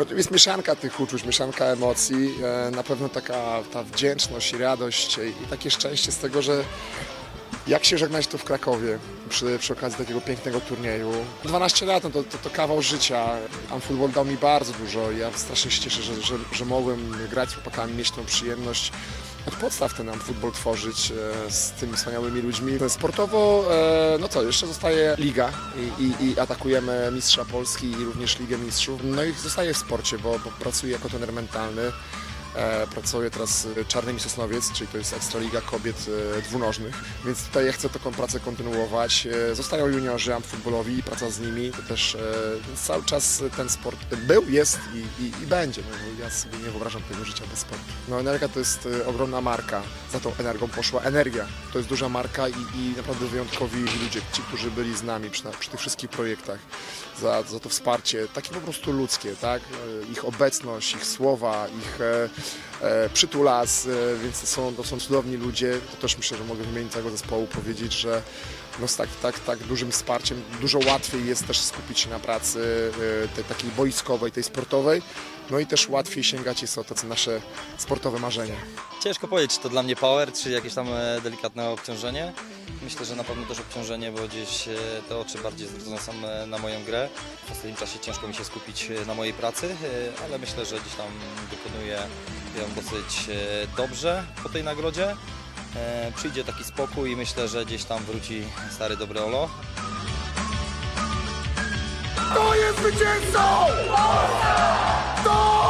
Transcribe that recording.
Bo to jest mieszanka tych uczuć, mieszanka emocji. E, Na pewno taka ta wdzięczność i radość e, i takie szczęście z tego, że jak się żegnać tu w Krakowie przy, przy okazji takiego pięknego turnieju. 12 lat no to, to, to kawał życia. Amfutbol dał mi bardzo dużo. Ja strasznie się cieszę, że, że, że mogłem grać z chłopakami, mieć tą przyjemność od podstaw ten futbol tworzyć e, z tymi wspaniałymi ludźmi. Sportowo, e, no co, jeszcze zostaje liga i, i, i atakujemy mistrza Polski i również Ligę Mistrzów. No i zostaję w sporcie, bo, bo pracuję jako trener mentalny. E, pracuję teraz w Czarnymi Sosnowiec, czyli to jest Ekstraliga Kobiet e, Dwunożnych, więc tutaj ja chcę taką pracę kontynuować. E, Zostają juniorzy futbolowi i praca z nimi, to też cały czas ten sport był, jest i, i, i będzie. No, ja sobie nie wyobrażam tego życia bez sportu. No Energia to jest ogromna marka, za tą energią poszła Energia. To jest duża marka i, i naprawdę wyjątkowi ludzie, ci, którzy byli z nami przy, przy tych wszystkich projektach, za, za to wsparcie, takie po prostu ludzkie, tak? Ich obecność, ich słowa, ich przytulas, e, więc to są, to są cudowni ludzie. To też myślę, że mogę w imieniu całego zespołu powiedzieć, że no z tak, tak, tak dużym wsparciem dużo łatwiej jest też skupić się na pracy e, tej takiej boiskowej, tej sportowej, no i też łatwiej sięgać jest o te nasze sportowe marzenia. Ciężko powiedzieć, czy to dla mnie power, czy jakieś tam e, delikatne obciążenie. Myślę, że na pewno też obciążenie, bo gdzieś e, te oczy bardziej zwrócone są e, na moją grę. W ostatnim czasie ciężko mi się skupić e, na mojej pracy, ale myślę, że gdzieś tam wykonuję ją dosyć dobrze po tej nagrodzie. Przyjdzie taki spokój i myślę, że gdzieś tam wróci stary dobry Olo. To jest zwycięzcą! To!